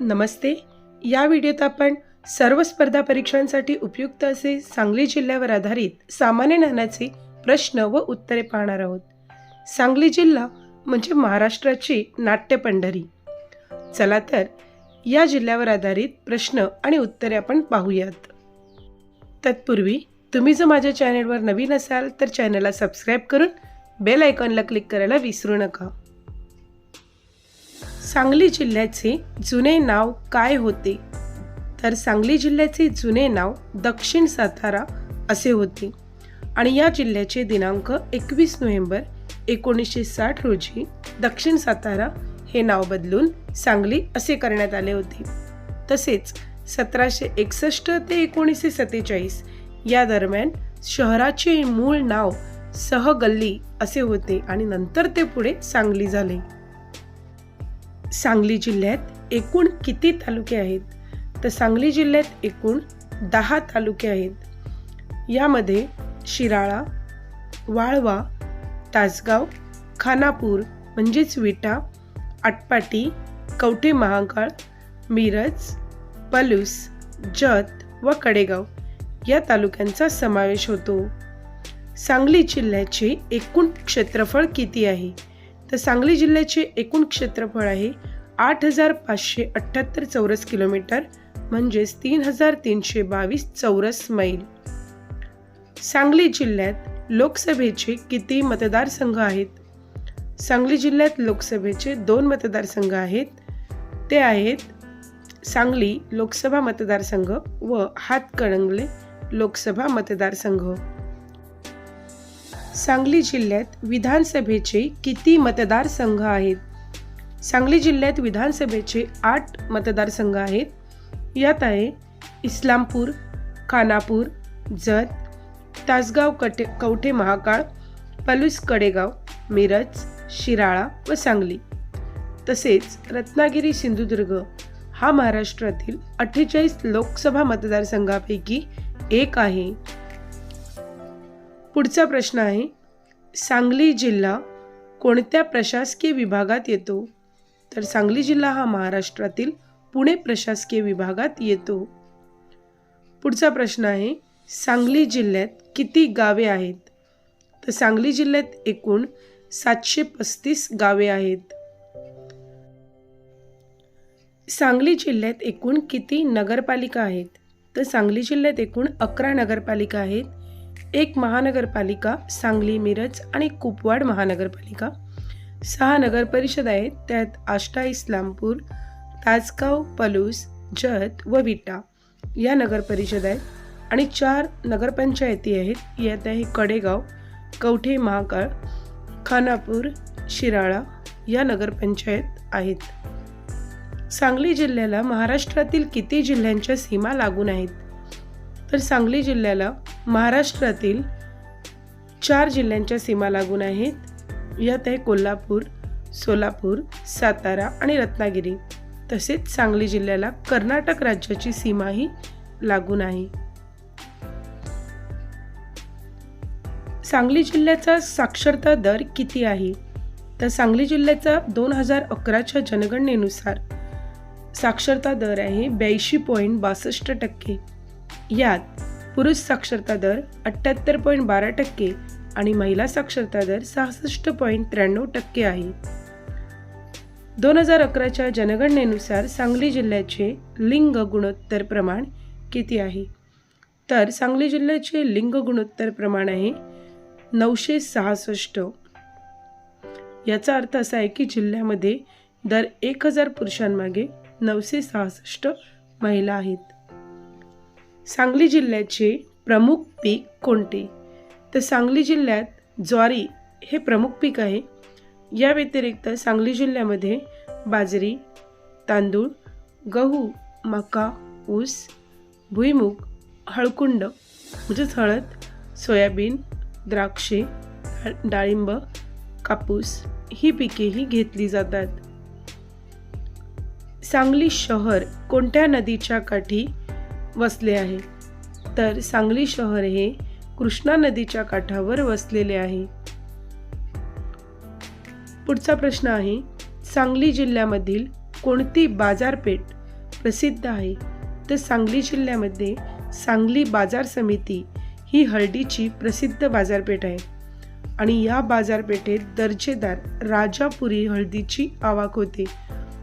नमस्ते. या व्हिडिओत आपण सर्व स्पर्धा परीक्षांसाठी उपयुक्त असे सांगली जिल्ह्यावर आधारित सामान्य ज्ञानाचे प्रश्न व उत्तरे पाहणार आहोत. सांगली जिल्हा म्हणजे महाराष्ट्राची नाट्य पंढरी. चला तर या जिल्ह्यावर आधारित प्रश्न आणि उत्तरे आपण पाहूयात. तत्पूर्वी तुम्ही जर माझ्या चॅनेलवर नवीन असाल तर चॅनलला सबस्क्राईब करून बेल आयकॉनला क्लिक करायला विसरू नका. सांगली जिल्ह्याचे जुने नाव काय होते? तर सांगली जिल्ह्याचे जुने नाव दक्षिण सातारा असे होते. आणि या जिल्ह्याचे दिनांक एकवीस नोव्हेंबर एकोणीसशे साठ रोजी दक्षिण सातारा हे नाव बदलून सांगली असे करण्यात आले होते. तसेच सतराशे एकसष्ट ते एकोणीसशे सत्तेचाळीस या दरम्यान शहराचे मूळ नाव सहगल्ली असे होते आणि नंतर ते पुढे सांगली झाले. सांगली जिल्ह्यात एकूण किती तालुके आहेत? तर सांगली जिल्ह्यात एकूण दहा तालुके आहेत. यामध्ये शिराळा वाळवा तासगाव खानापूर म्हणजेच विटा आटपाटी कवठे महाकाळ मिरज पलूस जत व कडेगाव या तालुक्यांचा समावेश होतो. सांगली जिल्ह्याचे एकूण क्षेत्रफळ किती आहे? तर सांगली जिल्ह्याचे एकूण क्षेत्रफळ आहे आठ हजार पाचशे अठ्ठ्याहत्तर चौरस किलोमीटर म्हणजेच तीन हजार तीनशे बावीस चौरस मैल. सांगली जिल्ह्यात लोकसभेचे किती मतदारसंघ आहेत? सांगली जिल्ह्यात लोकसभेचे दोन मतदारसंघ आहेत. ते आहेत सांगली लोकसभा मतदारसंघ व हातकणंगले लोकसभा मतदारसंघ. सांगली जिल्ह्यात विधानसभेचे किती मतदारसंघ आहेत? सांगली जिल्ह्यात विधानसभेचे आठ मतदारसंघ आहेत. यात आहे इस्लामपूर खानापूर जत तासगाव कटे कवठे महाकाळ पलूस कडेगाव मिरज शिराळा व सांगली. तसेच रत्नागिरी सिंधुदुर्ग हा महाराष्ट्रातील अठ्ठेचाळीस लोकसभा मतदारसंघापैकी एक आहे. पुढचा प्रश्न आहे सांगली जिल्हा कोणत्या प्रशासकीय विभागात येतो? तर सांगली जिल्हा हा महाराष्ट्रातील पुणे प्रशासकीय विभागात येतो. पुढचा प्रश्न आहे सांगली जिल्ह्यात किती गावे आहेत? तर सांगली जिल्ह्यात एकूण सातशे पस्तीस गावे आहेत. सांगली जिल्ह्यात एकूण किती नगरपालिका आहेत? तर सांगली जिल्ह्यात एकूण अकरा नगरपालिका आहेत. एक महानगरपालिका सांगली मिरज आणि कुपवाड महानगरपालिका. सहा नगरपरिषद आहेत त्यात आष्टा इस्लामपूर ताजगाव पलूस जत व विटा या नगरपरिषद आहेत आणि चार नगरपंचायती आहेत. यात आहे कडेगाव कवठे महाकाळ खानापूर शिराळा या नगरपंचायत आहेत. सांगली जिल्ह्याला महाराष्ट्रातील किती जिल्ह्यांच्या सीमा लागून आहेत? तर सांगली जिल्ह्याला महाराष्ट्रातील चार जिल्ह्यांच्या सीमा लागून आहेत. यात आहे कोल्हापूर सोलापूर सातारा आणि रत्नागिरी. तसेच सांगली जिल्ह्याला कर्नाटक राज्याची सीमाही लागून आहे. सांगली जिल्ह्याचा साक्षरता दर किती आहे? तर सांगली जिल्ह्याचा दोन हजार अकराच्या जनगणनेनुसार साक्षरता दर आहे ब्याऐंशी पॉईंट बासष्ट टक्के. यात पुरुष साक्षरता दर अठ्ठ्याहत्तर पॉईंट बारा टक्के आणि महिला साक्षरता दर सहासष्ट पॉईंट त्र्याण्णव टक्के आहे. दोन हजार अकराच्या जनगणनेनुसार सांगली जिल्ह्याचे लिंग गुणोत्तर प्रमाण किती आहे? तर सांगली जिल्ह्याचे लिंग गुणोत्तर प्रमाण आहे नऊशे सहासष्ट. याचा अर्थ असा आहे की जिल्ह्यामध्ये दर एक हजार पुरुषांमागे नऊशे सहासष्ट महिला आहेत. सांगली जिल्ह्याचे प्रमुख पीक कोणते? तर सांगली जिल्ह्यात ज्वारी हे प्रमुख पीक आहे. या व्यतिरिक्त सांगली जिल्ह्यामध्ये बाजरी तांदूळ गहू मका ऊस भुईमूग हळकुंड म्हणजेच हळद सोयाबीन द्राक्षे डाळिंब कापूस ही पिकेही घेतली जातात. सांगली शहर कोणत्या नदीच्या काठी वसले आहे. तर सांगली शहर हे कृष्णा नदीच्या काठावर वसलेले आहे. पुढचा प्रश्न आहे सांगली जिल्ह्यामधील कोणती बाजारपेठ प्रसिद्ध आहे? तर सांगली जिल्ह्यामध्ये सांगली बाजार समिती ही हळदीची प्रसिद्ध बाजारपेठ आहे. आणि या बाजारपेठेत दर्जेदार राजापुरी हळदीची आवक होते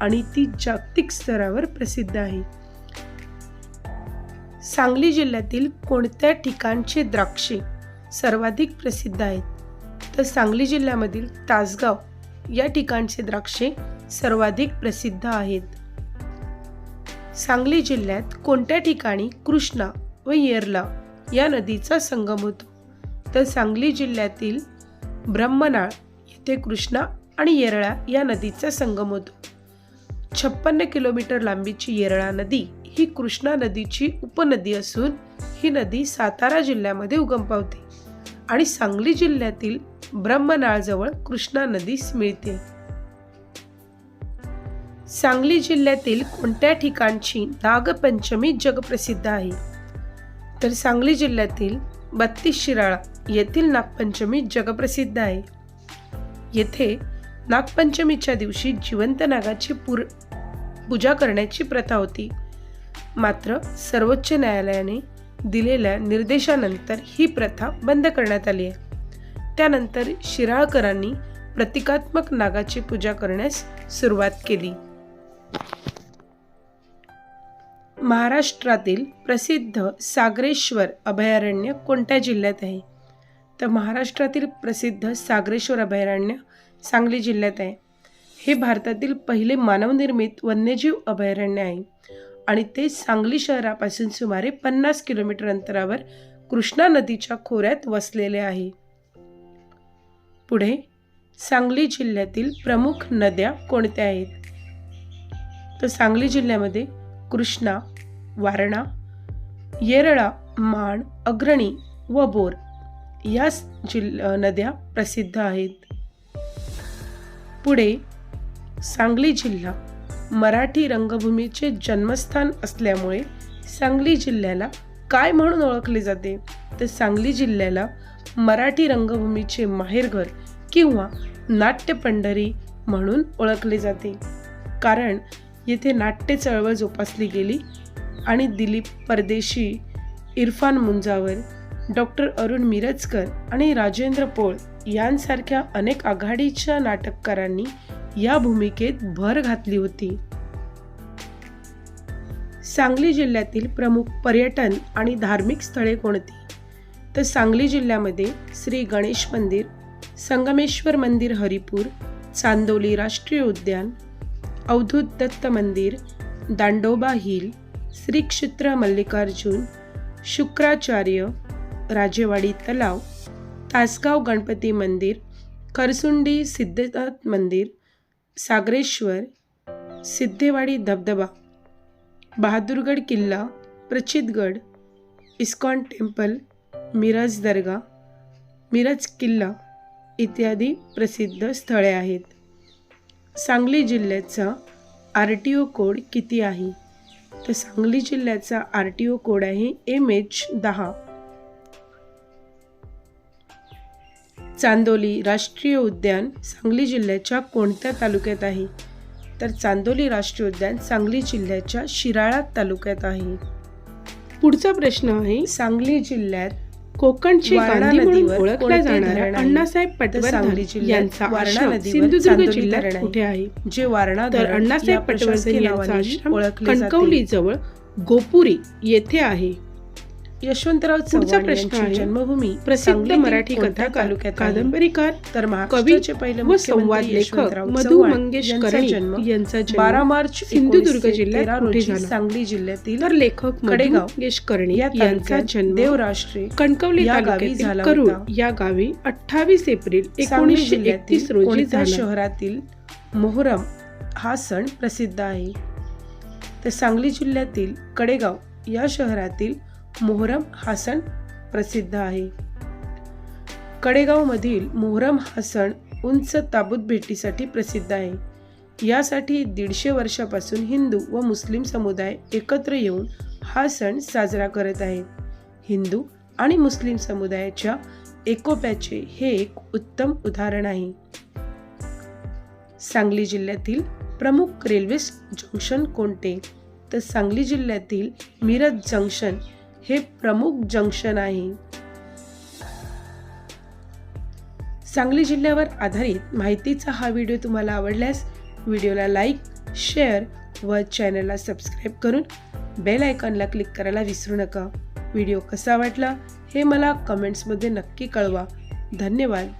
आणि ती जागतिक स्तरावर प्रसिद्ध आहे. सांगली जिल्ह्यातील कोणत्या ठिकाणचे द्राक्षे सर्वाधिक प्रसिद्ध आहेत? तर सांगली जिल्ह्यामधील तासगाव या ठिकाणचे द्राक्षे सर्वाधिक प्रसिद्ध आहेत. सांगली जिल्ह्यात कोणत्या ठिकाणी कृष्णा व येरला या नदीचा संगम होतो? तर सांगली जिल्ह्यातील ब्रह्मनाळ येथे कृष्णा आणि येरळा या नदीचा संगम होतो. छप्पन्न किलोमीटर लांबीची येरळा नदी ही कृष्णा नदीची उपनदी असून ही नदी सातारा जिल्ह्यामध्ये उगम पावते आणि सांगली जिल्ह्यातील ब्रह्मनाळजवळ कृष्णा नदीस मिळते. सांगली जिल्ह्यातील कोणत्या ठिकाणची नागपंचमी जगप्रसिद्ध आहे? तर सांगली जिल्ह्यातील बत्तीस शिराळा येथील नागपंचमी जगप्रसिद्ध आहे. येथे नागपंचमीच्या दिवशी जिवंत नागाची पूर पूजा करण्याची प्रथा होती. मात्र सर्वोच्च न्यायालयाने दिलेल्या निर्देशानंतर ही प्रथा बंद करण्यात आली आहे. त्यानंतर शिराळकरांनी प्रतिकात्मक नागाची पूजा करण्यास सुरुवात केली. महाराष्ट्रातील प्रसिद्ध सागरेश्वर अभयारण्य कोणत्या जिल्ह्यात आहे? तर महाराष्ट्रातील प्रसिद्ध सागरेश्वर अभयारण्य सांगली जिल्ह्यात आहे. हे भारतातील पहिले मानवनिर्मित वन्यजीव अभयारण्य आहे. आणि ते सांगली शहरापासून सुमारे पन्नास किलोमीटर अंतरावर कृष्णा नदीच्या खोऱ्यात वसलेले आहे. पुढे सांगली जिल्ह्यातील प्रमुख नद्या कोणत्या आहेत? तर सांगली जिल्ह्यामध्ये कृष्णा वारणा येरळा माण अग्रणी व बोर या जिल नद्या प्रसिद्ध आहेत. पुढे सांगली जिल्हा मराठी रंगभूमीचे जन्मस्थान असल्यामुळे सांगली जिल्ह्याला काय म्हणून ओळखले जाते? तर सांगली जिल्ह्याला मराठी रंगभूमीचे माहेरघर किंवा नाट्य पंढरी म्हणून ओळखले जाते. कारण येथे नाट्य चळवळ जोपासली गेली आणि दिलीप परदेशी इरफान मुंजावर डॉक्टर अरुण मिरजकर आणि राजेंद्र पोळ यांसारख्या अनेक आघाडीच्या नाटककारांनी या भूमिकेत भर घातली होती. सांगली जिल्ह्यातील प्रमुख पर्यटन आणि धार्मिक स्थळे कोणती? तर सांगली जिल्ह्यामध्ये श्री गणेश मंदिर संगमेश्वर मंदिर हरिपूर चांदोली राष्ट्रीय उद्यान अवधूत दत्त मंदिर दांडोबा हिल श्री क्षेत्र मल्लिकार्जुन शुक्राचार्य राजेवाडी तलाव तासगाव गणपती मंदिर करसुंडी सिद्धनाथ मंदिर सागरेश्वर सिद्धेवाडी धबधबा बहादूरगड किल्ला प्रचितगड इस्कॉन टेम्पल मिरज दर्गा मिरज किल्ला इत्यादी प्रसिद्ध स्थळे आहेत. सांगली जिल्ह्याचा आर टी ओ कोड किती आहे? तर सांगली जिल्ह्याचा आर टी ओ कोड आहे एम एच दहा. चांदोली राष्ट्रीय उद्यान सांगली जिल्ह्याच्या कोणत्या तालुक्यात आहे तर चांदोली राष्ट्रीय उद्यान सांगली जिल्ह्याच्या शिराळा तालुक्यात आहे पुढचा प्रश्न आहे सांगली जिल्ह्यात कोकणची वारणा नदीवर ओळखल्या जाणाऱ्या? अण्णासाहेब पटवर्धन यांचा वारणा सिंधुदुर्ग जिल्ह्यात. कुठे आहे जे वारणा तर अण्णासाहेब पटवर्धन यांचा जाते. कणकवली जवळ गोपुरी येथे आहे यशवंतराव चव्हाण प्रश्न. जन्मभूमी प्रसिद्ध मराठी कथाकार तालुक्यात? कादंबरीकार तर कवी महाराष्ट्राचे पहिले व संवाद लेखक मधु मंगेश जन्म यांचा बारा मार्च सिंधुदुर्ग 1913 जिल्ह्यात? सांगली जिल्ह्यातील तर लेखक कडेगाव मंगेश कर्णी या यांचा जन्म देवराष्ट्रे कणकवली या गावी झाला. या गावी अठ्ठावीस एप्रिल एकोणीसशे एकतीस रोजी शहरातील मोहरम हा सण प्रसिद्ध आहे तर सांगली जिल्ह्यातील कडेगाव या शहरातील मोहरम हा सण प्रसिद्ध आहे. कडेगावमधील मोहरम हा सण उंच ताबूत भेटीसाठी प्रसिद्ध आहे. यासाठी दीडशे वर्षापासून हिंदू व मुस्लिम समुदाय एकत्र येऊन हा सण साजरा करत आहेत. हिंदू आणि मुस्लिम समुदायाच्या एकोप्याचे हे एक उत्तम उदाहरण आहे. सांगली जिल्ह्यातील प्रमुख रेल्वे जंक्शन कोणते? तर सांगली जिल्ह्यातील मिरज जंक्शन हे प्रमुख जंक्शन आहे. सांगली जिल्ह्यावर आधारित माहितीचा हा व्हिडिओ तुम्हाला आवडल्यास व्हिडिओला लाईक शेअर व चॅनलला सबस्क्राईब करून बेल आयकॉनला क्लिक करायला विसरू नका. व्हिडिओ कसा वाटला हे मला कमेंट्समध्ये नक्की कळवा. धन्यवाद.